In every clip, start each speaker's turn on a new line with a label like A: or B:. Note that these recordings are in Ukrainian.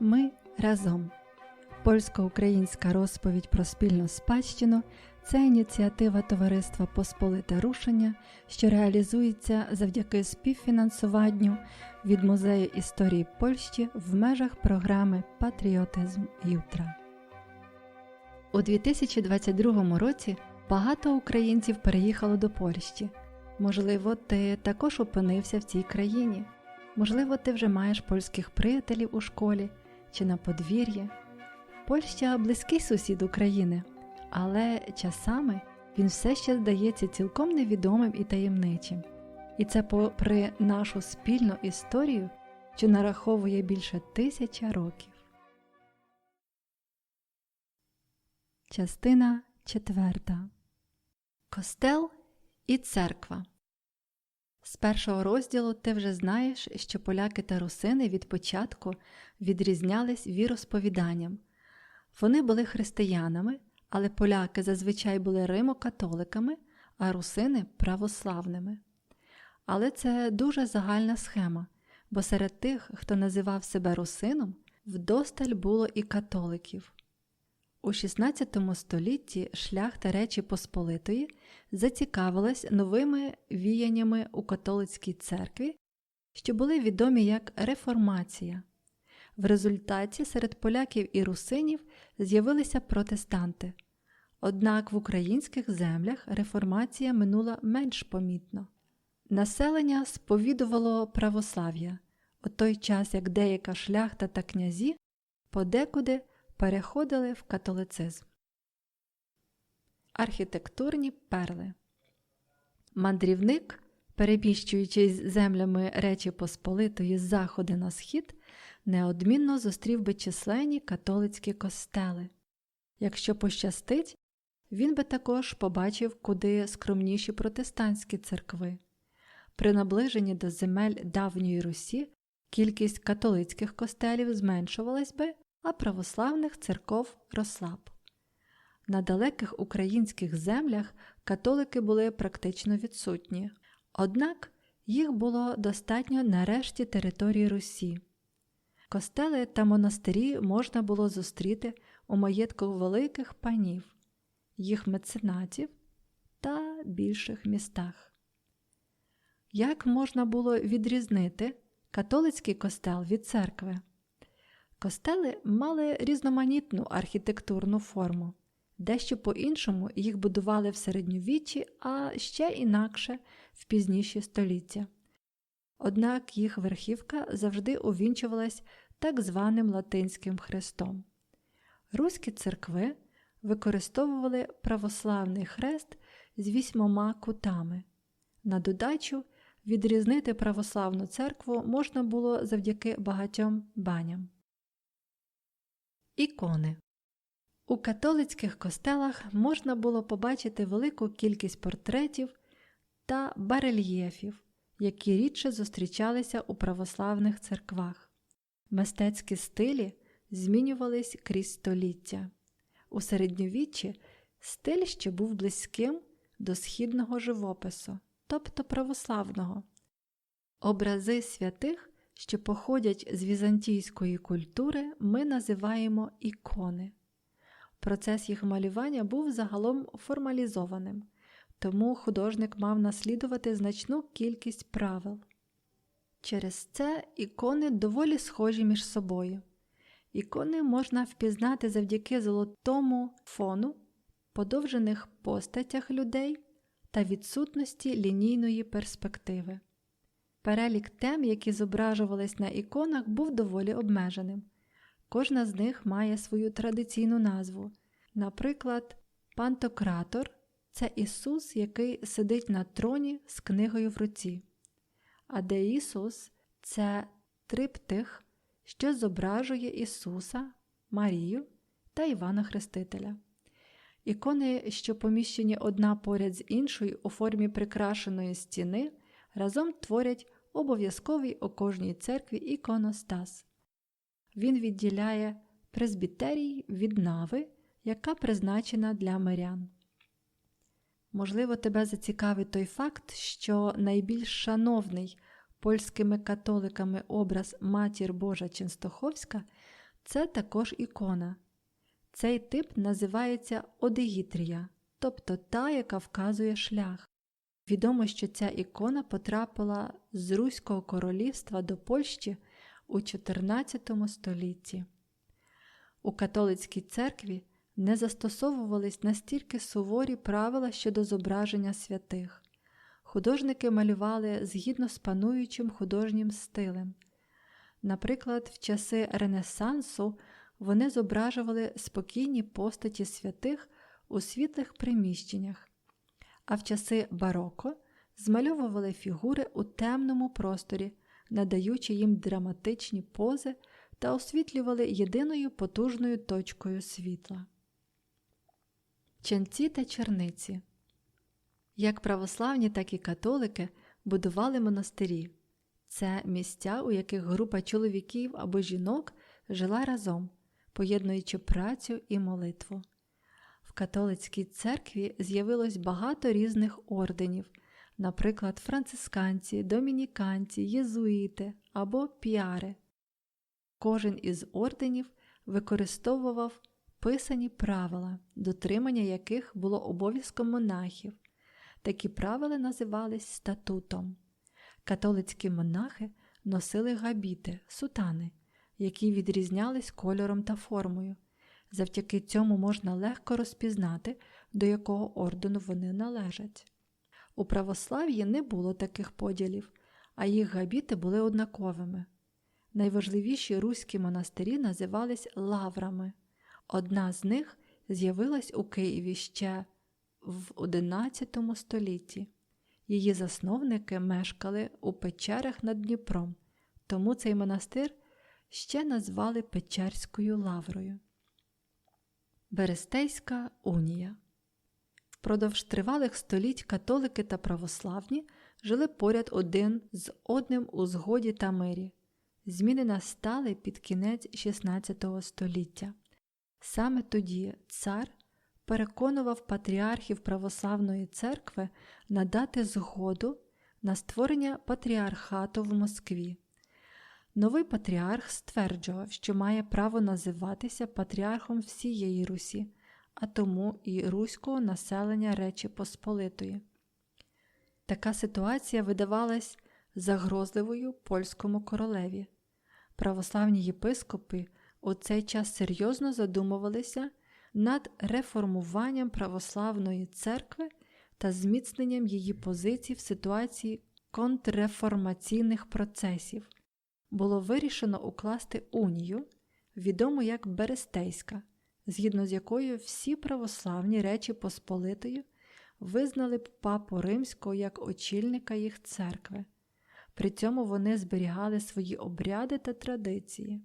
A: Ми разом. Польсько-українська розповідь про спільну спадщину це ініціатива Товариства Посполите Рушення, що реалізується завдяки співфінансуванню від Музею історії Польщі в межах програми Патріотизм Ютра. У 2022 році багато українців переїхало до Польщі. Можливо, ти також опинився в цій країні. Можливо, ти вже маєш польських приятелів у школі чи на подвір'ї. Польща близький сусід України, але часами він все ще здається цілком невідомим і таємничим. І це попри нашу спільну історію, що нараховує більше тисяча років. Частина четверта Костел і церква. З першого розділу ти вже знаєш, що поляки та русини від початку відрізнялись віросповіданням. Вони були християнами, але поляки зазвичай були римокатоликами, а русини православними. Але це дуже загальна схема, бо серед тих, хто називав себе русином, вдосталь було і католиків. У XVI столітті шляхта Речі Посполитої зацікавилась новими віяннями у католицькій церкві, що були відомі як реформація. В результаті серед поляків і русинів з'явилися протестанти. Однак в українських землях реформація минула менш помітно. Населення сповідувало православ'я, у той час як деяка шляхта та князі подекуди переходили в католицизм. Архітектурні перли Мандрівник, переміщуючись землями Речі Посполитої з заходу на схід, неодмінно зустрів би численні католицькі костели. Якщо пощастить, він би також побачив куди скромніші протестантські церкви. При наближенні до земель давньої Русі кількість католицьких костелів зменшувалась би, а православних церков росла б. На далеких українських землях католики були практично відсутні, однак їх було достатньо на решті території Русі. Костели та монастирі можна було зустріти у маєтку великих панів, їх меценатів та більших містах. Як можна було відрізнити католицький костел від церкви? Костели мали різноманітну архітектурну форму, дещо по-іншому їх будували в середньовіччі, а ще інакше в пізніші століття. Однак їх верхівка завжди увінчувалась так званим латинським хрестом. Руські церкви використовували православний хрест з вісьмома кутами. На додачу відрізнити православну церкву можна було завдяки багатьом баням. Ікони у католицьких костелах можна було побачити велику кількість портретів та барельєфів, які рідше зустрічалися у православних церквах. Мистецькі стилі змінювались крізь століття. У середньовіччі стиль ще був близьким до східного живопису, тобто православного. Образи святих що походять з візантійської культури, ми називаємо ікони. Процес їх малювання був загалом формалізованим, тому художник мав наслідувати значну кількість правил. Через це ікони доволі схожі між собою. Ікони можна впізнати завдяки золотому фону, подовжених постатях людей та відсутності лінійної перспективи. Перелік тем, які зображувались на іконах, був доволі обмеженим. Кожна з них має свою традиційну назву. Наприклад, Пантократор це Ісус, який сидить на троні з книгою в руці, а Деісус це триптих, що зображує Ісуса, Марію та Івана Хрестителя. Ікони, що поміщені одна поряд з іншою у формі прикрашеної стіни, разом творять обов'язковий у кожній церкві іконостас. Він відділяє пресбітерій від нави, яка призначена для мирян. Можливо, тебе зацікавить той факт, що найбільш шановний польськими католиками образ Матір Божа Ченстоховська Це також ікона. Цей тип називається одегітрія, тобто та, яка вказує шлях. Відомо, що ця ікона потрапила з Руського королівства до Польщі у 14 столітті. У католицькій церкві не застосовувались настільки суворі правила щодо зображення святих. Художники малювали згідно з пануючим художнім стилем. Наприклад, в часи Ренесансу вони зображували спокійні постаті святих у світлих приміщеннях, а в часи бароко змальовували фігури у темному просторі, надаючи їм драматичні пози та освітлювали єдиною потужною точкою світла. Ченці та черниці як православні, так і католики будували монастирі. Це місця, у яких група чоловіків або жінок жила разом, поєднуючи працю і молитву. Католицькій церкві з'явилось багато різних орденів, наприклад, францисканці, домініканці, єзуїти або піари. Кожен із орденів використовував писані правила, дотримання яких було обов'язком монахів. Такі правила називались статутом. Католицькі монахи носили габіти, сутани, які відрізнялись кольором та формою. Завдяки цьому можна легко розпізнати, до якого ордену вони належать. У православ'ї не було таких поділів, а їх габіти були однаковими. Найважливіші руські монастирі називались лаврами. Одна з них з'явилась у Києві ще в XI столітті. Її засновники мешкали у печерах над Дніпром, тому цей монастир ще назвали Печерською лаврою. Берестейська унія Впродовж тривалих століть католики та православні жили поряд один з одним у згоді та мирі. Зміни настали під кінець XVI століття. Саме тоді цар переконував патріархів Православної церкви надати згоду на створення патріархату в Москві. Новий патріарх стверджував, що має право називатися патріархом всієї Русі, а тому і руського населення Речі Посполитої. Така ситуація видавалась загрозливою польському королеві. Православні єпископи у цей час серйозно задумувалися над реформуванням православної церкви та зміцненням її позицій в ситуації контрреформаційних процесів. Було вирішено укласти унію, відому як Берестейська, згідно з якою всі православні Речі Посполитої визнали б папу римського як очільника їх церкви. При цьому вони зберігали свої обряди та традиції.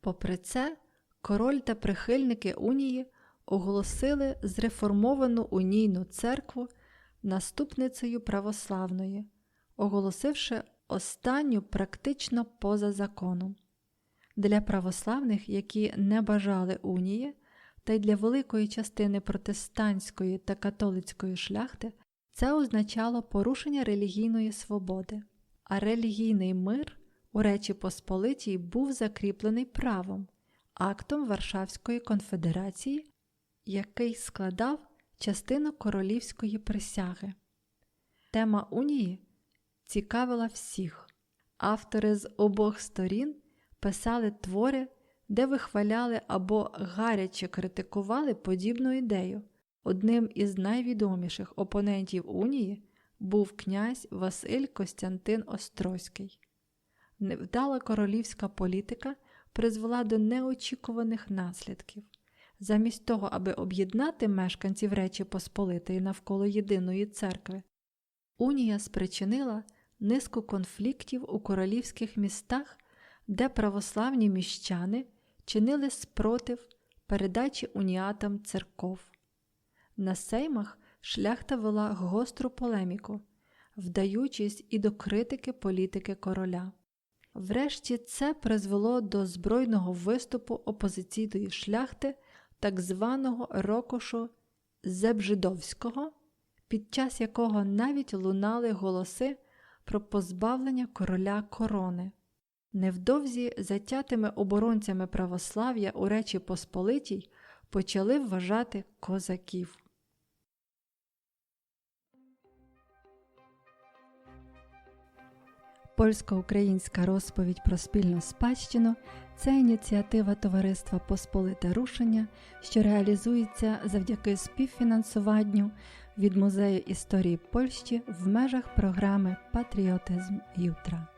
A: Попри це, король та прихильники унії оголосили зреформовану унійну церкву наступницею православної, оголосивши останню практично поза законом. Для православних, які не бажали унії, та й для великої частини протестантської та католицької шляхти це означало порушення релігійної свободи, а релігійний мир у Речі Посполитій був закріплений правом, актом Варшавської конфедерації, який складав частину королівської присяги. Тема унії цікавила всіх. Автори з обох сторін писали твори, де вихваляли або гаряче критикували подібну ідею. Одним із найвідоміших опонентів унії був князь Василь Костянтин Острозький. Невдала королівська політика призвела до неочікуваних наслідків. Замість того, аби об'єднати мешканців Речі Посполитої навколо єдиної церкви, Унія спричинила низку конфліктів у королівських містах, де православні міщани чинили спротив передачі уніатам церков. На сеймах шляхта вела гостру полеміку, вдаючись і до критики політики короля. Врешті це призвело до збройного виступу опозиційної шляхти так званого Рокошу Зебжидовського, під час якого навіть лунали голоси про позбавлення короля корони. невдовзі затятими оборонцями православ'я у Речі Посполитій почали вважати козаків. Польсько-українська розповідь про спільну спадщину це ініціатива Товариства Посполите Рушення, що реалізується завдяки співфінансуванню від Музею історії Польщі в межах програми Патріотизм Ютра.